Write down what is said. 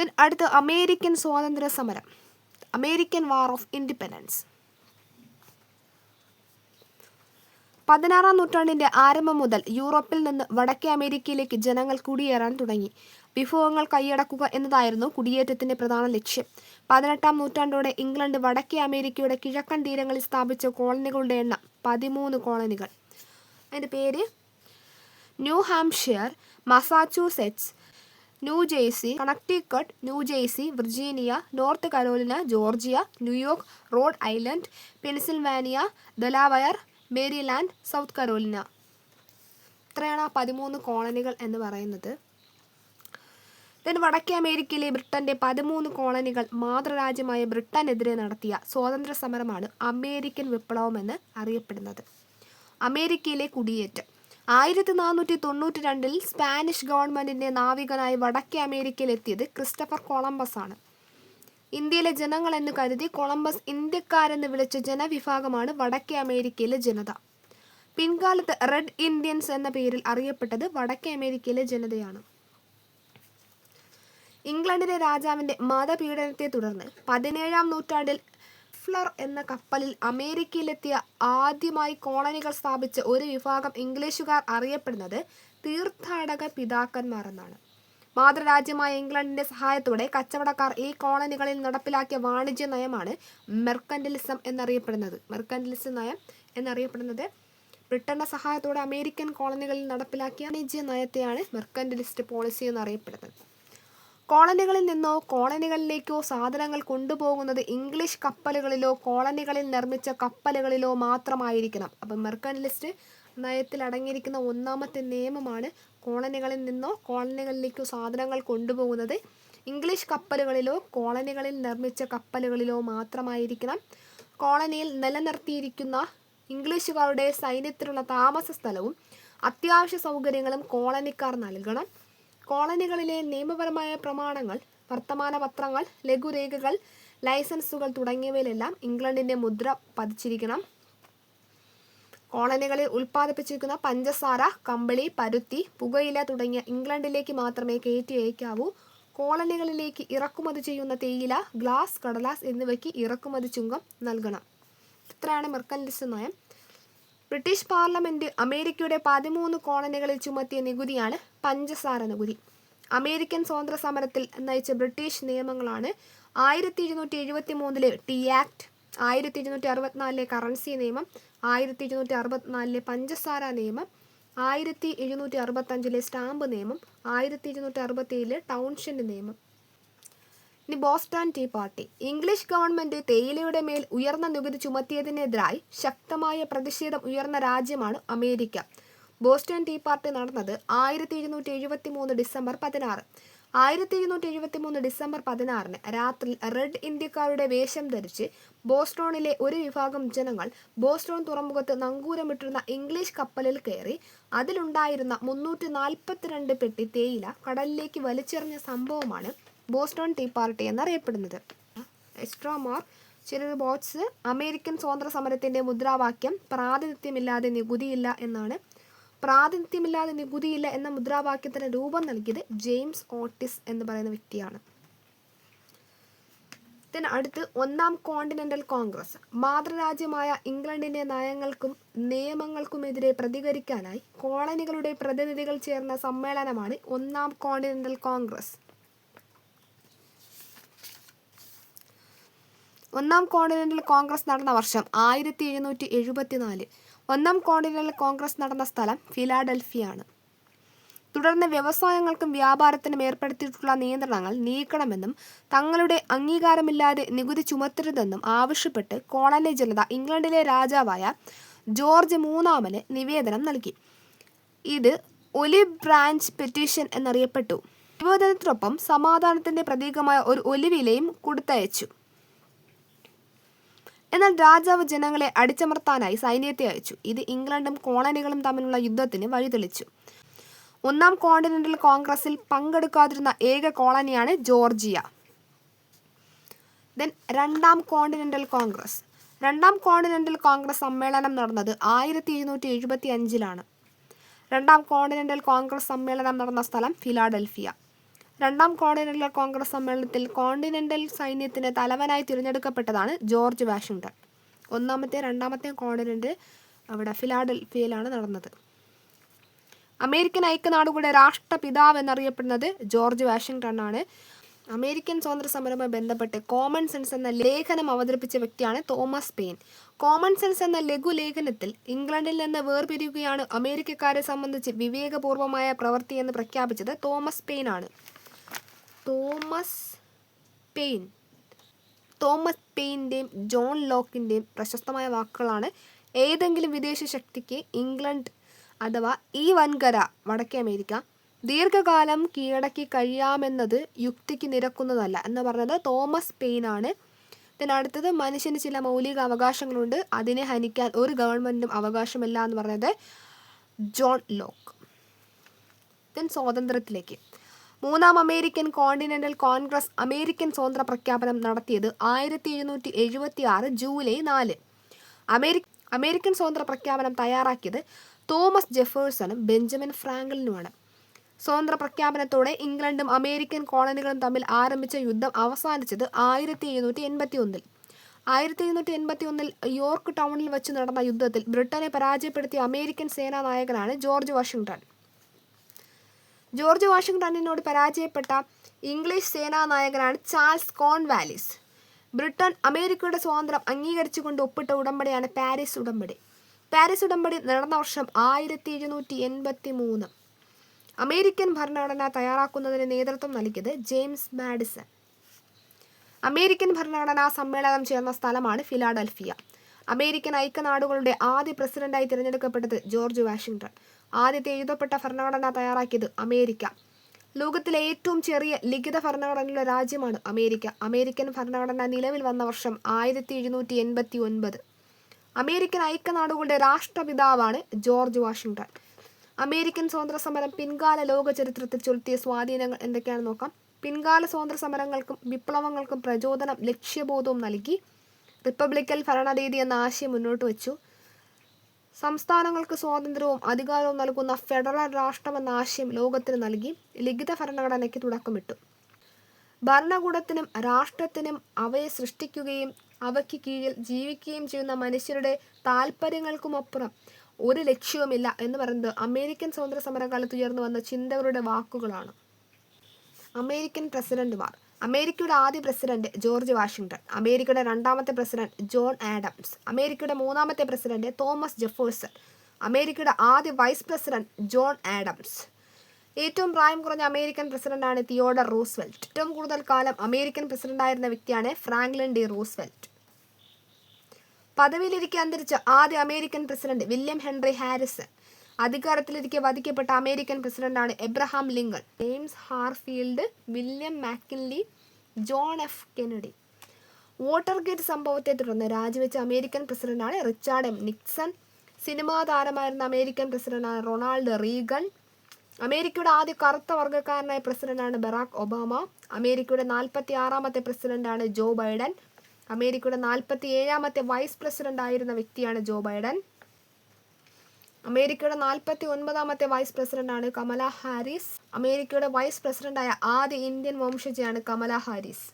Then അടുത്ത് American സ്വാതന്ത്ര്യ സമരം അമേരിക്കൻ വാർ ഓഫ് ഇൻഡിപെൻഡൻസ്. പതിനാറാം നൂറ്റാണ്ടിന്റെ ആരംഭം മുതൽ യൂറോപ്പിൽ നിന്ന് വടക്കേ അമേരിക്കയിലേക്ക് ജനങ്ങൾ കുടിയേറാൻ തുടങ്ങി. വിഭവങ്ങൾ കൈയടക്കുക എന്നതായിരുന്നു കുടിയേറ്റത്തിന്റെ പ്രധാന ലക്ഷ്യം. പതിനെട്ടാം നൂറ്റാണ്ടോടെ ഇംഗ്ലണ്ട് വടക്കേ അമേരിക്കയുടെ കിഴക്കൻ തീരങ്ങളിൽ സ്ഥാപിച്ച കോളനികളുടെ എണ്ണം പതിമൂന്ന് കോളനികൾ. അതിന്റെ പേര് New Hampshire Massachusetts New Jersey Connecticut New Jersey Virginia North Carolina Georgia New York Rhode Island Pennsylvania Delaware Maryland South Carolina. ഇത്രയാണ് ആ പതിമൂന്ന് കോളനികൾ എന്ന് പറയുന്നത്. ദെൻ വടക്കേ അമേരിക്കയിലെ ബ്രിട്ടന്റെ പതിമൂന്ന് കോളനികൾ മാതൃരാജ്യമായ ബ്രിട്ടനെതിരെ നടത്തിയ സ്വാതന്ത്ര്യ സമരമാണ് അമേരിക്കൻ വിപ്ലവം എന്ന് അറിയപ്പെടുന്നത്. അമേരിക്കയിലെ കുടിയേറ്റം. ആയിരത്തി നാനൂറ്റി തൊണ്ണൂറ്റി രണ്ടിൽ സ്പാനിഷ് ഗവൺമെന്റിന്റെ നാവികനായി വടക്കേ അമേരിക്കയിൽ എത്തിയത് ക്രിസ്റ്റഫർ കൊളംബസ് ആണ്. ഇന്ത്യയിലെ ജനങ്ങൾ എന്ന് കരുതി കൊളംബസ് ഇന്ത്യക്കാരെന്ന് വിളിച്ച ജനവിഭാഗമാണ് വടക്കേ അമേരിക്കയിലെ ജനത. പിൻകാലത്ത് റെഡ് ഇന്ത്യൻസ് എന്ന പേരിൽ അറിയപ്പെട്ടത് വടക്കേ അമേരിക്കയിലെ ജനതയാണ്. ഇംഗ്ലണ്ടിലെ രാജാവിന്റെ മതപീഡനത്തെ തുടർന്ന് പതിനേഴാം നൂറ്റാണ്ടിൽ ഫ്ലർ എന്ന കപ്പലിൽ അമേരിക്കയിലെത്തിയ ആദ്യമായി കോളനികൾ സ്ഥാപിച്ച ഒരു വിഭാഗം ഇംഗ്ലീഷുകാർ അറിയപ്പെടുന്നത് തീർത്ഥാടക പിതാക്കന്മാർ എന്നാണ്. മാതൃരാജ്യമായ ഇംഗ്ലണ്ടിന്റെ സഹായത്തോടെ കച്ചവടക്കാർ ഈ കോളനികളിൽ നടപ്പിലാക്കിയ വാണിജ്യ നയമാണ് മെർക്കൻഡലിസം എന്നറിയപ്പെടുന്നത്. മെർക്കൻഡലിസം നയം എന്നറിയപ്പെടുന്നത് ബ്രിട്ടന്റെ സഹായത്തോടെ അമേരിക്കൻ കോളനികളിൽ നടപ്പിലാക്കിയ വാണിജ്യ നയത്തെയാണ് മെർക്കൻഡലിസ്റ്റ് പോളിസി എന്നറിയപ്പെടുന്നത്. കോളനികളിൽ നിന്നോ കോളനികളിലേക്കോ സാധനങ്ങൾ കൊണ്ടുപോകുന്നത് ഇംഗ്ലീഷ് കപ്പലുകളിലോ കോളനികളിൽ നിർമ്മിച്ച കപ്പലുകളിലോ മാത്രമായിരിക്കണം. അപ്പം മെർക്കൻലിസ്റ്റ് നയത്തിൽ അടങ്ങിയിരിക്കുന്ന ഒന്നാമത്തെ നിയമമാണ് കോളനികളിൽ നിന്നോ കോളനികളിലേക്കോ സാധനങ്ങൾ കൊണ്ടുപോകുന്നത് ഇംഗ്ലീഷ് കപ്പലുകളിലോ കോളനികളിൽ നിർമ്മിച്ച കപ്പലുകളിലോ മാത്രമായിരിക്കണം. കോളനിയിൽ നിലനിർത്തിയിരിക്കുന്ന ഇംഗ്ലീഷുകാരുടെ സൈന്യത്തിലുള്ള താമസ സ്ഥലവും അത്യാവശ്യ സൗകര്യങ്ങളും കോളനിക്കാർ നൽകണം. കോളനികളിലെ നിയമപരമായ പ്രമാണങ്ങൾ വർത്തമാന പത്രങ്ങൾ ലഘുരേഖകൾ ലൈസൻസുകൾ തുടങ്ങിയവയിലെല്ലാം ഇംഗ്ലണ്ടിന്റെ മുദ്ര പതിച്ചിരിക്കണം. കോളനികളിൽ ഉൽപ്പാദിപ്പിച്ചിരിക്കുന്ന പഞ്ചസാര കമ്പിളി പരുത്തി പുകയില തുടങ്ങിയ ഇംഗ്ലണ്ടിലേക്ക് മാത്രമേ കയറ്റി അയക്കാവൂ. കോളനികളിലേക്ക് ഇറക്കുമതി ചെയ്യുന്ന തേയില ഗ്ലാസ് കടലാസ് എന്നിവയ്ക്ക് ഇറക്കുമതി ചുങ്കം നൽകണം. ഇത്രയാണ് മെർക്കൻലിസ്റ്റ് നയം. ബ്രിട്ടീഷ് പാർലമെന്റ് അമേരിക്കയുടെ പതിമൂന്ന് കോളനികളിൽ ചുമത്തിയ നികുതിയാണ് പഞ്ചസാര നികുതി. അമേരിക്കൻ സ്വാതന്ത്ര്യ സമരത്തിൽ നയിച്ച ബ്രിട്ടീഷ് നിയമങ്ങളാണ് ആയിരത്തി ഇരുന്നൂറ്റി എഴുപത്തി മൂന്നിലെ ടി ആക്ട് ആയിരത്തി ഇരുന്നൂറ്റി അറുപത്തിനാലിലെ കറൻസി നിയമം ആയിരത്തി ഇരുന്നൂറ്റി അറുപത്തിനാലിലെ പഞ്ചസാര നിയമം ആയിരത്തി എഴുന്നൂറ്റി അറുപത്തഞ്ചിലെ സ്റ്റാമ്പ് നിയമം ആയിരത്തി ഇരുന്നൂറ്റി അറുപത്തി ഏഴിലെ ടൗൺഷിപ്പ് നിയമം. ഇനി Boston tea party. English government തേയിലയുടെ മേൽ ഉയർന്ന നികുതി ചുമത്തിയതിനെതിരായി ശക്തമായ പ്രതിഷേധം ഉയർന്ന രാജ്യമാണ് അമേരിക്ക. ബോസ്റ്റൺ ടീ പാർട്ടി നടന്നത് ആയിരത്തി എഴുന്നൂറ്റി എഴുപത്തി മൂന്ന് ഡിസംബർ പതിനാറ്. ആയിരത്തി എഴുന്നൂറ്റി എഴുപത്തി മൂന്ന് ഡിസംബർ പതിനാറിന് രാത്രി റെഡ് ഇന്ത്യക്കാരുടെ വേഷം ധരിച്ച് ബോസ്റ്റോണിലെ ഒരു വിഭാഗം ജനങ്ങൾ ബോസ്റ്റോൺ തുറമുഖത്ത് നങ്കൂരമിട്ടിരുന്ന ഇംഗ്ലീഷ് കപ്പലിൽ കയറി അതിലുണ്ടായിരുന്ന മുന്നൂറ്റി നാൽപ്പത്തിരണ്ട് പെട്ടി തേയില കടലിലേക്ക് വലിച്ചെറിഞ്ഞ സംഭവമാണ് ബോസ്റ്റോൺ ടീ പാർട്ടി എന്നറിയപ്പെടുന്നത്. എസ്ട്രോമാർ ചിലർ ബോട്ട്സ് അമേരിക്കൻ സ്വാതന്ത്ര്യ സമരത്തിന്റെ മുദ്രാവാക്യം പ്രാതിനിധ്യമില്ലാതെ നികുതിയില്ല എന്നാണ്. പ്രാതിനിധ്യമില്ലാതെ നികുതിയില്ല എന്ന മുദ്രാവാക്യത്തിന് രൂപം നൽകിയത് ജെയിംസ് ഓട്ടിസ് എന്ന് പറയുന്ന വ്യക്തിയാണ്. അടുത്ത് ഒന്നാം കോണ്ടിനെന്റൽ കോൺഗ്രസ്. മാതൃരാജ്യമായ ഇംഗ്ലണ്ടിന്റെ നയങ്ങൾക്കും നിയമങ്ങൾക്കുമെതിരെ പ്രതികരിക്കാനായി കോളനികളുടെ പ്രതിനിധികൾ ചേർന്ന സമ്മേളനമാണ് ഒന്നാം കോണ്ടിനെന്റൽ കോൺഗ്രസ്. ഒന്നാം കോണ്ടിനെന്റൽ കോൺഗ്രസ് നടന്ന വർഷം ആയിരത്തി എഴുന്നൂറ്റി എഴുപത്തിനാല് ഒന്നാം കോണ്ടിനെന്റൽ കോൺഗ്രസ് നടന്ന സ്ഥലം ഫിലാഡൽഫിയാണ്. തുടർന്ന് വ്യവസായങ്ങൾക്കും വ്യാപാരത്തിനും ഏർപ്പെടുത്തിയിട്ടുള്ള നിയന്ത്രണങ്ങൾ നീക്കണമെന്നും തങ്ങളുടെ അംഗീകാരമില്ലാതെ നികുതി ചുമത്തരുതെന്നും ആവശ്യപ്പെട്ട് കോളനി ജനത ഇംഗ്ലണ്ടിലെ രാജാവായ ജോർജ് മൂന്നാമന് നിവേദനം നൽകി. ഇത് ഒലിവ് ബ്രാഞ്ച് പെറ്റീഷൻ എന്നറിയപ്പെട്ടു. നിവേദനത്തിനൊപ്പം സമാധാനത്തിന്റെ പ്രതീകമായ ഒരു ഒലിവിലയും കൊടുത്തയച്ചു. എന്നാൽ രാജാവ് ജനങ്ങളെ അടിച്ചമർത്താനായി സൈന്യത്തെ അയച്ചു. ഇത് ഇംഗ്ലണ്ടും കോളനികളും തമ്മിലുള്ള യുദ്ധത്തിന് വഴിതെളിച്ചു. ഒന്നാം കോണ്ടിനെന്റൽ കോൺഗ്രസിൽ പങ്കെടുക്കാതിരുന്ന ഏക കോളനിയാണ് ജോർജിയ. ദെൻ രണ്ടാം കോണ്ടിനെന്റൽ കോൺഗ്രസ്. രണ്ടാം കോണ്ടിനെന്റൽ കോൺഗ്രസ് സമ്മേളനം നടന്നത് ആയിരത്തി എഴുന്നൂറ്റി എഴുപത്തി അഞ്ചിലാണ് രണ്ടാം കോണ്ടിനെന്റൽ കോൺഗ്രസ് സമ്മേളനം നടന്ന സ്ഥലം ഫിലാഡൽഫിയ. രണ്ടാം കോണ്ടിനെന്റൽ കോൺഗ്രസ് സമ്മേളനത്തിൽ കോണ്ടിനെന്റൽ സൈന്യത്തിന് തലവനായി തിരഞ്ഞെടുക്കപ്പെട്ടതാണ് ജോർജ് വാഷിങ്ടൺ. ഒന്നാമത്തെ രണ്ടാമത്തെ കോണ്ടിനെന്റ് അവിടെ ഫിലാഡൽഫിയയിലാണ് നടന്നത്. അമേരിക്കൻ ഐക്യനാടുകളുടെ രാഷ്ട്രപിതാവ് എന്നറിയപ്പെടുന്നത് ജോർജ് വാഷിങ്ടൺ ആണ് അമേരിക്കൻ സ്വാതന്ത്ര്യ സമരവുമായി ബന്ധപ്പെട്ട് കോമൺ സെൻസ് എന്ന ലേഖനം അവതരിപ്പിച്ച വ്യക്തിയാണ് തോമസ് പെയിൻ. കോമൺ സെൻസ് എന്ന ലഘുലേഖനത്തിൽ ഇംഗ്ലണ്ടിൽ നിന്ന് വേർപിരിയുകയാണ് അമേരിക്കക്കാരെ സംബന്ധിച്ച് വിവേകപൂർവമായ പ്രവൃത്തി എന്ന് പ്രഖ്യാപിച്ചത് തോമസ് പെയിൻ ആണ് തോമസ് പെയിൻ. തോമസ് പെയിന്റെയും ജോൺ ലോക്കിന്റെയും പ്രശസ്തമായ വാക്കുകളാണ് ഏതെങ്കിലും വിദേശ ശക്തിക്ക് ഇംഗ്ലണ്ട് അഥവാ ഈ വൻകര വടക്കേ അമേരിക്ക ദീർഘകാലം കീഴടക്കി കഴിയാമെന്നത് യുക്തിക്ക് നിരക്കുന്നതല്ല എന്ന് പറഞ്ഞത് തോമസ് പെയിൻ ആണ്. ഇതിനടുത്തത് മനുഷ്യന് ചില മൗലിക അവകാശങ്ങളുണ്ട്. അതിനെ ഹനിക്കാൻ ഒരു ഗവൺമെന്റും അവകാശമില്ല എന്ന് പറഞ്ഞത് ജോൺ ലോക്ക്. ദെൻ സ്വാതന്ത്ര്യത്തിലേക്ക്. മൂന്നാം അമേരിക്കൻ കോണ്ടിനെന്റൽ കോൺഗ്രസ് അമേരിക്കൻ സ്വതന്ത്ര പ്രഖ്യാപനം നടത്തിയത് ആയിരത്തി എഴുന്നൂറ്റി എഴുപത്തി ആറ് ജൂലൈ നാല്. അമേരി അമേരിക്കൻ സ്വതന്ത്ര പ്രഖ്യാപനം തയ്യാറാക്കിയത് തോമസ് ജെഫേഴ്സണും ബെഞ്ചമിൻ ഫ്രാങ്കലിനുമാണ് സ്വതന്ത്ര പ്രഖ്യാപനത്തോടെ ഇംഗ്ലണ്ടും അമേരിക്കൻ കോളനികളും തമ്മിൽ ആരംഭിച്ച യുദ്ധം അവസാനിച്ചത് ആയിരത്തി എഴുന്നൂറ്റി എൺപത്തി ഒന്നിൽ ആയിരത്തി എഴുന്നൂറ്റി എൺപത്തി ഒന്നിൽ യോർക്ക് ടൗണിൽ വെച്ച് നടന്ന യുദ്ധത്തിൽ ബ്രിട്ടനെ പരാജയപ്പെടുത്തിയ അമേരിക്കൻ സേനാ നായകനാണ് ജോർജ് വാഷിങ്ടൺ. ജോർജ് വാഷിംഗ്ടണിനോട് പരാജയപ്പെട്ട ഇംഗ്ലീഷ് സേനാ നായകനാണ് ചാൾസ് കോൺവാലിസ്. ബ്രിട്ടൻ അമേരിക്കയുടെ സ്വാതന്ത്ര്യം അംഗീകരിച്ചുകൊണ്ട് ഒപ്പിട്ട ഉടമ്പടിയാണ് പാരീസ് ഉടമ്പടി. പാരീസ് ഉടമ്പടി നടന്ന വർഷം ആയിരത്തി എഴുന്നൂറ്റി എൺപത്തി മൂന്ന് അമേരിക്കൻ ഭരണഘടന തയ്യാറാക്കുന്നതിന് നേതൃത്വം നൽകിയത് ജെയിംസ് മാഡിസൺ. അമേരിക്കൻ ഭരണഘടനാ സമ്മേളനം ചേർന്ന സ്ഥലമാണ് ഫിലാഡൽഫിയ. അമേരിക്കൻ ഐക്യനാടുകളുടെ ആദ്യ പ്രസിഡന്റായി തിരഞ്ഞെടുക്കപ്പെട്ടത് ജോർജ് വാഷിംഗ്ടൺ ആദ്യത്തെ എഴുതപ്പെട്ട ഭരണഘടന തയ്യാറാക്കിയത് അമേരിക്ക. ലോകത്തിലെ ഏറ്റവും ചെറിയ ലിഖിത ഭരണഘടനയുള്ള രാജ്യമാണ് അമേരിക്ക. അമേരിക്കൻ ഭരണഘടന നിലവിൽ വന്ന വർഷം ആയിരത്തി എഴുന്നൂറ്റി എൺപത്തി ഒൻപത് അമേരിക്കൻ ഐക്യനാടുകളുടെ രാഷ്ട്രപിതാവാണ് ജോർജ് വാഷിംഗ്ടൺ അമേരിക്കൻ സ്വാതന്ത്ര്യ സമരം പിൻകാല ലോക ചരിത്രത്തിൽ ചെലുത്തിയ സ്വാധീനങ്ങൾ എന്തൊക്കെയാണെന്ന് നോക്കാം. പിൻകാല സ്വാതന്ത്ര്യ സമരങ്ങൾക്കും വിപ്ലവങ്ങൾക്കും പ്രചോദനം ലക്ഷ്യബോധവും നൽകി റിപ്പബ്ലിക്കൽ ഭരണരീതി എന്ന ആശയം മുന്നോട്ട് വച്ചു. സംസ്ഥാനങ്ങൾക്ക് സ്വാതന്ത്ര്യവും അധികാരവും നൽകുന്ന ഫെഡറൽ രാഷ്ട്രം എന്ന ആശയം ലോകത്തിന് നൽകി ലിഖിത ഭരണഘടനയ്ക്ക് തുടക്കമിട്ടു. ഭരണകൂടത്തിനും രാഷ്ട്രത്തിനും അവയെ സൃഷ്ടിക്കുകയും അവയ്ക്ക് കീഴിൽ ജീവിക്കുകയും ചെയ്യുന്ന മനുഷ്യരുടെ താല്പര്യങ്ങൾക്കുമപ്പുറം ഒരു ലക്ഷ്യവുമില്ല എന്ന് പറയുന്നത് അമേരിക്കൻ സ്വാതന്ത്ര്യ സമരകാലത്ത് ഉയർന്നു വന്ന ചിന്തകളുടെ വാക്കുകളാണ്. അമേരിക്കൻ പ്രസിഡന്റുമാർ അമേരിക്കയുടെ ആദ്യ പ്രസിഡന്റ് ജോർജ് വാഷിംഗ്ടൺ അമേരിക്കയുടെ രണ്ടാമത്തെ പ്രസിഡന്റ് ജോൺ ആഡംസ് അമേരിക്കയുടെ മൂന്നാമത്തെ പ്രസിഡന്റ് തോമസ് ജെഫേഴ്സൺ അമേരിക്കയുടെ ആദ്യ വൈസ് പ്രസിഡന്റ് ജോൺ ആഡംസ്. ഏറ്റവും പ്രായം കുറഞ്ഞ അമേരിക്കൻ പ്രസിഡന്റാണ് തിയോഡർ റൂസ്വെൽറ്റ്. ഏറ്റവും കൂടുതൽ കാലം അമേരിക്കൻ പ്രസിഡന്റായിരുന്ന വ്യക്തിയാണ് ഫ്രാങ്ക്ലിൻ ഡി റൂസ്വെൽറ്റ്. പദവിയിലിരിക്കെ അന്തരിച്ച ആദ്യ American president William Henry Harrison അധികാരത്തിലിരിക്കെ വധിക്കപ്പെട്ട അമേരിക്കൻ പ്രസിഡന്റാണ് Abraham Lincoln. James Garfield William McKinley John F Kennedy Watergate സംഭവത്തെ തുടർന്ന് രാജിവെച്ച അമേരിക്കൻ പ്രസിഡന്റാണ് റിച്ചാർഡ് എം. നിക്സൺ. സിനിമാ താരമായിരുന്ന അമേരിക്കൻ പ്രസിഡന്റാണ് റൊണാൾഡ് റീഗൺ. അമേരിക്കയുടെ ആദ്യ കറുത്ത വർഗക്കാരനായ പ്രസിഡന്റാണ് ബറാക് ഒബാമ. അമേരിക്കയുടെ നാൽപ്പത്തി ആറാമത്തെ പ്രസിഡന്റാണ് ജോ ബൈഡൻ. അമേരിക്കയുടെ നാൽപ്പത്തി ഏഴാമത്തെ വൈസ് പ്രസിഡന്റ് ആയിരുന്ന വ്യക്തിയാണ് ജോ ബൈഡൻ. അമേരിക്കയുടെ നാൽപ്പത്തി ഒൻപതാമത്തെ വൈസ് പ്രസിഡന്റാണ് കമല ഹാരിസ്. അമേരിക്കയുടെ വൈസ് പ്രസിഡന്റായ ആദ്യ ഇന്ത്യൻ വംശജയാണ് കമല ഹാരിസ്.